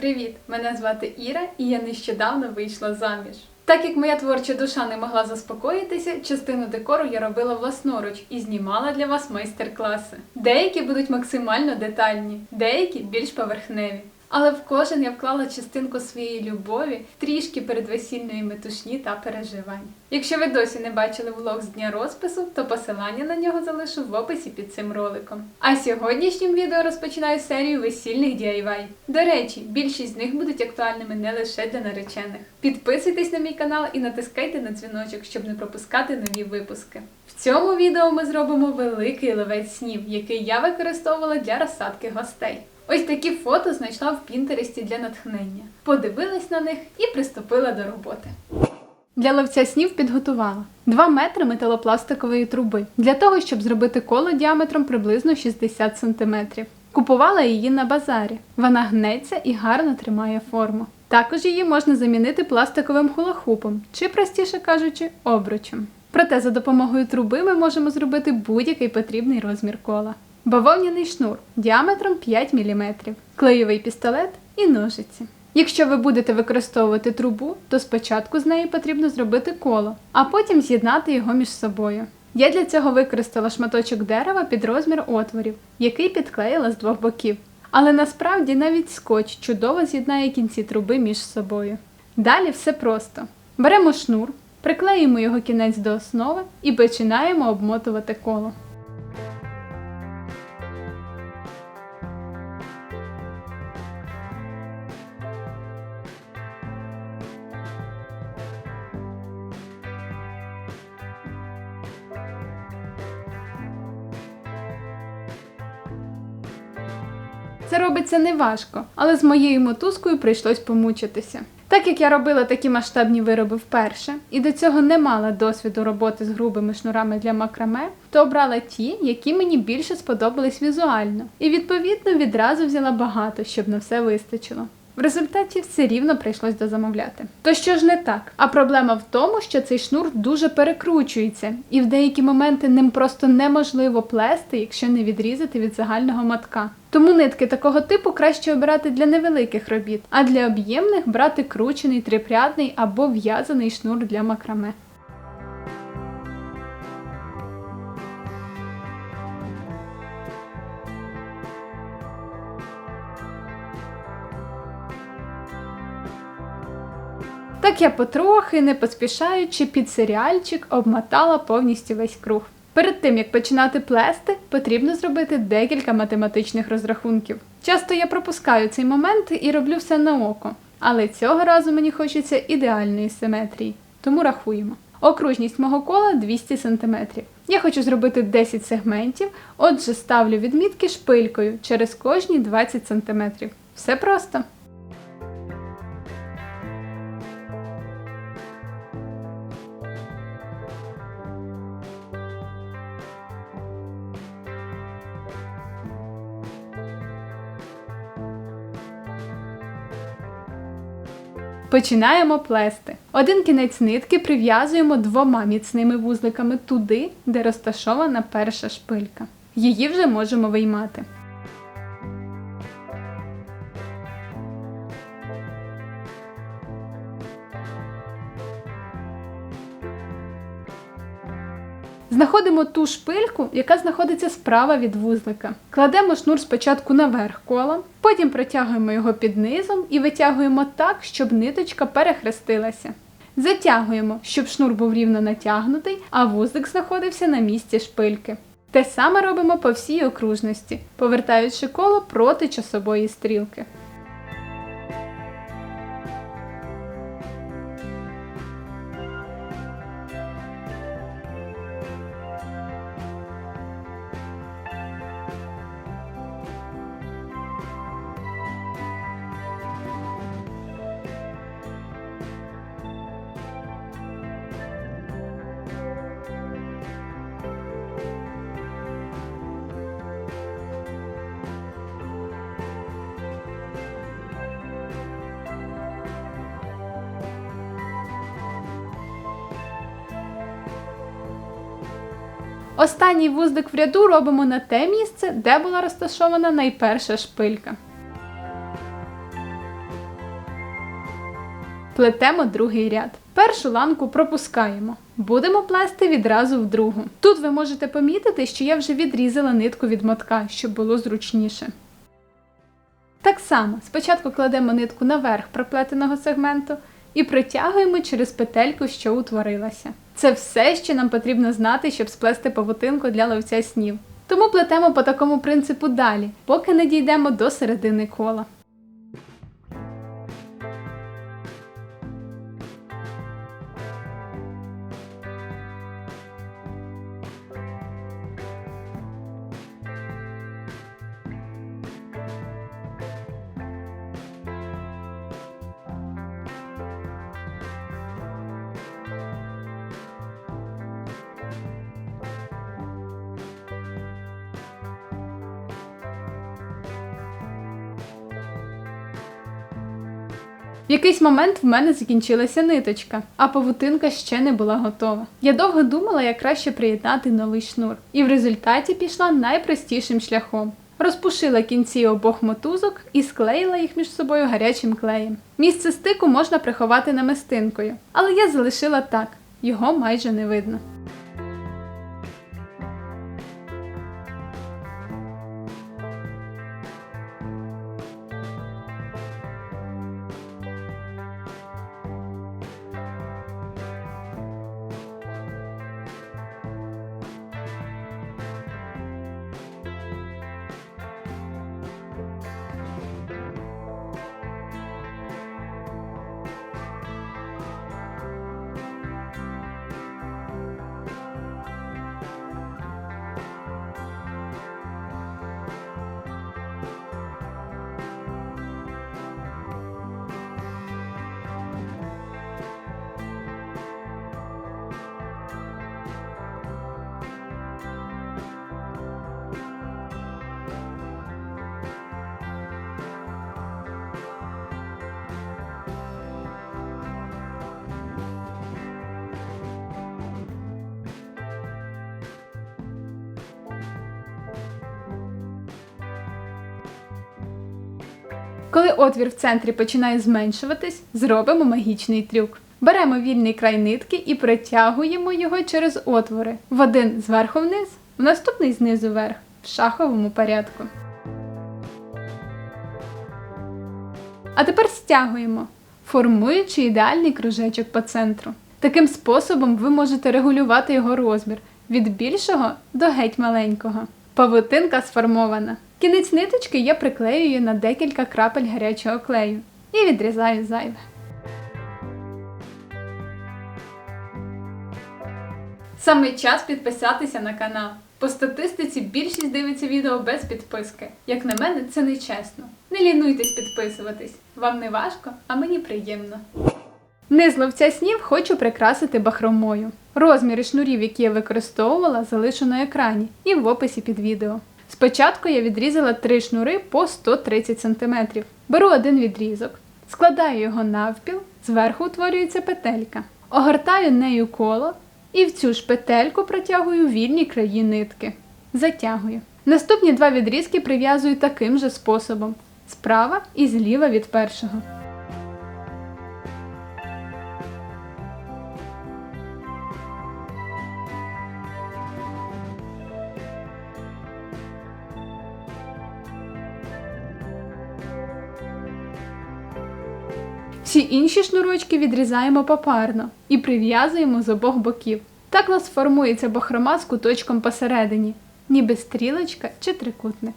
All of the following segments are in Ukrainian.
Привіт! Мене звати Іра, і я нещодавно вийшла заміж. Так як моя творча душа не могла заспокоїтися, частину декору я робила власноруч і знімала для вас майстер-класи. Деякі будуть максимально детальні, деякі більш поверхневі. Але в кожен я вклала частинку своєї любові, трішки передвесільної метушні та переживань. Якщо ви досі не бачили влог з дня розпису, то посилання на нього залишу в описі під цим роликом. А сьогоднішнім відео розпочинаю серію весільних DIY. До речі, більшість з них будуть актуальними не лише для наречених. Підписуйтесь на мій канал і натискайте на дзвіночок, щоб не пропускати нові випуски. В цьому відео ми зробимо великий левець снів, який я використовувала для розсадки гостей. Ось такі фото знайшла в Пінтересті для натхнення. Подивилась на них і приступила до роботи. Для ловця снів підготувала 2 метри металопластикової труби для того, щоб зробити коло діаметром приблизно 60 см. Купувала її на базарі. Вона гнеться і гарно тримає форму. Також її можна замінити пластиковим хулахупом, чи, простіше кажучи, обручем. Проте за допомогою труби ми можемо зробити будь-який потрібний розмір кола. Бавовняний шнур діаметром 5 мм, клеєвий пістолет і ножиці. Якщо ви будете використовувати трубу, то спочатку з неї потрібно зробити коло, а потім з'єднати його між собою. Я для цього використала шматочок дерева під розмір отворів, який підклеїла з двох боків. Але насправді навіть скотч чудово з'єднає кінці труби між собою. Далі все просто. Беремо шнур, приклеїмо його кінець до основи і починаємо обмотувати коло. Це робиться неважко, але з моєю мотузкою прийшлось помучитися. Так як я робила такі масштабні вироби вперше і до цього не мала досвіду роботи з грубими шнурами для макраме, то обрала ті, які мені більше сподобались візуально, і відповідно відразу взяла багато, щоб на все вистачило. В результаті все рівно прийшлось дозамовляти. То що ж не так? А проблема в тому, що цей шнур дуже перекручується, і в деякі моменти ним просто неможливо плести, якщо не відрізати від загального матка. Тому нитки такого типу краще обирати для невеликих робіт, а для об'ємних брати кручений трипрядний або в'язаний шнур для макраме. Так я потрохи, не поспішаючи, під серіальчик обмотала повністю весь круг. Перед тим як починати плести, потрібно зробити декілька математичних розрахунків. Часто я пропускаю цей момент і роблю все на око, але цього разу мені хочеться ідеальної симетрії, тому рахуємо. Окружність мого кола 200 см. Я хочу зробити 10 сегментів, отже ставлю відмітки шпилькою через кожні 20 см. Все просто. Починаємо плести. Один кінець нитки прив'язуємо двома міцними вузликами туди, де розташована перша шпилька. Її вже можемо виймати. Знаходимо ту шпильку, яка знаходиться справа від вузлика. Кладемо шнур спочатку наверх кола, потім протягуємо його під низом і витягуємо так, щоб ниточка перехрестилася. Затягуємо, щоб шнур був рівно натягнутий, а вузлик знаходився на місці шпильки. Те саме робимо по всій окружності, повертаючи коло проти часової стрілки. Останній вузлик в ряду робимо на те місце, де була розташована найперша шпилька. Плетемо другий ряд. Першу ланку пропускаємо. Будемо плести відразу в другу. Тут ви можете помітити, що я вже відрізала нитку від мотка, щоб було зручніше. Так само спочатку кладемо нитку наверх проплетеного сегменту і протягуємо через петельку, що утворилася. Це все, що нам потрібно знати, щоб сплести павутинку для ловця снів. Тому плетемо по такому принципу далі, поки не дійдемо до середини кола. В якийсь момент в мене закінчилася ниточка, а павутинка ще не була готова. Я довго думала, як краще приєднати новий шнур, і в результаті пішла найпростішим шляхом. Розпушила кінці обох мотузок і склеїла їх між собою гарячим клеєм. Місце стику можна приховати намистинкою, але я залишила так, його майже не видно. Коли отвір в центрі починає зменшуватись, зробимо магічний трюк. Беремо вільний край нитки і протягуємо його через отвори. В один зверху вниз, в наступний знизу вверх, в шаховому порядку. А тепер стягуємо, формуючи ідеальний кружечок по центру. Таким способом ви можете регулювати його розмір від більшого до геть маленького. Павутинка сформована. Кінець ниточки я приклеюю на декілька крапель гарячого клею і відрізаю зайве. Саме час підписатися на канал. По статистиці більшість дивиться відео без підписки. Як на мене, це не чесно. Не лінуйтесь підписуватись. Вам не важко, а мені приємно. Низ ловця снів хочу прикрасити бахромою. Розміри шнурів, які я використовувала, залишу на екрані і в описі під відео. Спочатку я відрізала три шнури по 130 см. Беру один відрізок, складаю його навпіл, зверху утворюється петелька. Огортаю нею коло і в цю ж петельку протягую вільні краї нитки. Затягую. Наступні два відрізки прив'язую таким же способом: справа і зліва від першого. Всі інші шнурочки відрізаємо попарно і прив'язуємо з обох боків. Так у нас формується бахрома з куточком посередині, ніби стрілочка чи трикутник.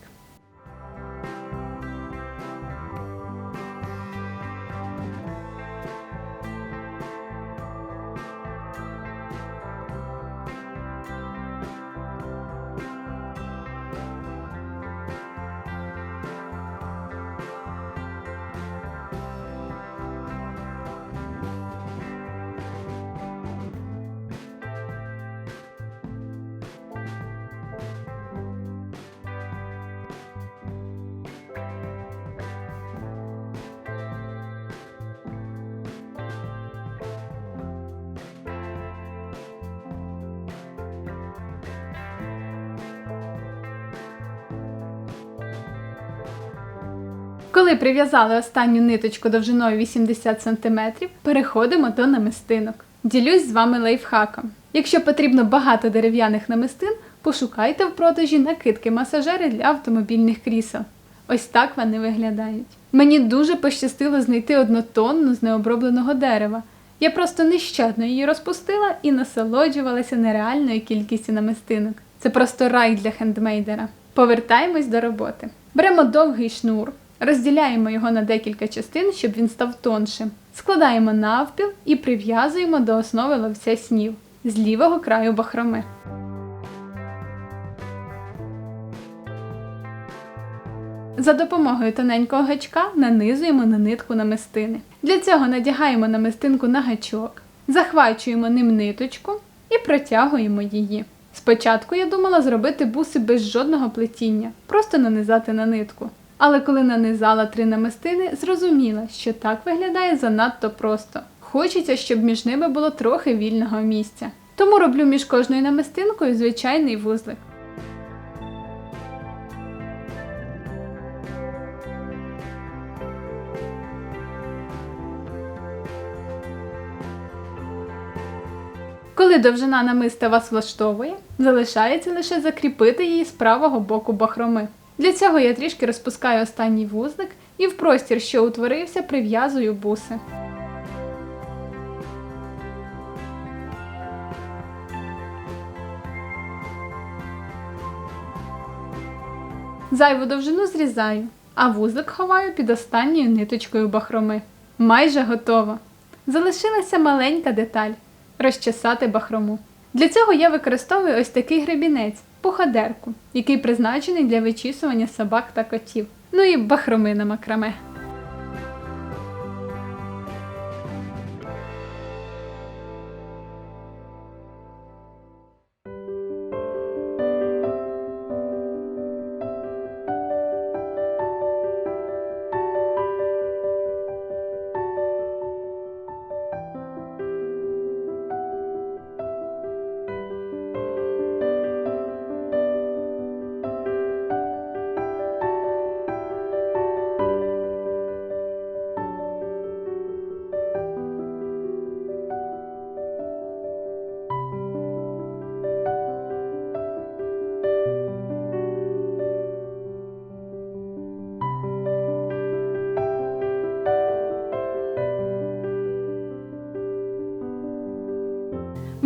Коли прив'язали останню ниточку довжиною 80 см, переходимо до намистинок. Ділюсь з вами лайфхаком. Якщо потрібно багато дерев'яних намистин, пошукайте в продажі накидки-масажери для автомобільних крісел. Ось так вони виглядають. Мені дуже пощастило знайти однотонну з необробленого дерева. Я просто нещадно її розпустила і насолоджувалася нереальною кількістю намистинок. Це просто рай для хендмейдера. Повертаємось до роботи. Беремо довгий шнур, розділяємо його на декілька частин, щоб він став тоншим. Складаємо навпіл і прив'язуємо до основи ловця снів з лівого краю бахроми. За допомогою тоненького гачка нанизуємо на нитку намистини. Для цього надягаємо намистинку на гачок, захвачуємо ним ниточку і протягуємо її. Спочатку я думала зробити буси без жодного плетіння, просто нанизати на нитку. Але коли нанизала три намистини, зрозуміла, що так виглядає занадто просто. Хочеться, щоб між ними було трохи вільного місця. Тому роблю між кожною намистинкою звичайний вузлик. Коли довжина намиста вас влаштовує, залишається лише закріпити її з правого боку бахроми. Для цього я трішки розпускаю останній вузлик і в простір, що утворився, прив'язую буси. Зайву довжину зрізаю, а вузлик ховаю під останньою ниточкою бахроми. Майже готово. Залишилася маленька деталь розчесати бахрому. Для цього я використовую ось такий гребінець, пуходерку, який призначений для вичісування собак та котів. Ну і бахроми на макраме.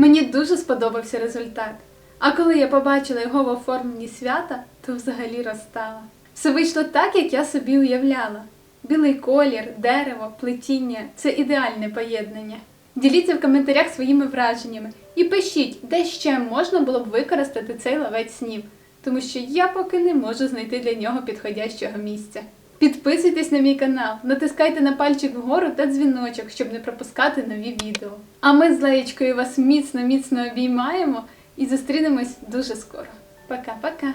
Мені дуже сподобався результат. А коли я побачила його в оформленні свята, то взагалі розстала. Все вийшло так, як я собі уявляла. Білий колір, дерево, плетіння це ідеальне поєднання. Діліться в коментарях своїми враженнями і пишіть, де ще можна було б використати цей лавець снів, тому що я поки не можу знайти для нього підходящого місця. Підписуйтесь на мій канал, натискайте на пальчик вгору та дзвіночок, щоб не пропускати нові відео. А ми з Леєчкою вас міцно-міцно обіймаємо і зустрінемось дуже скоро. Пока-пока!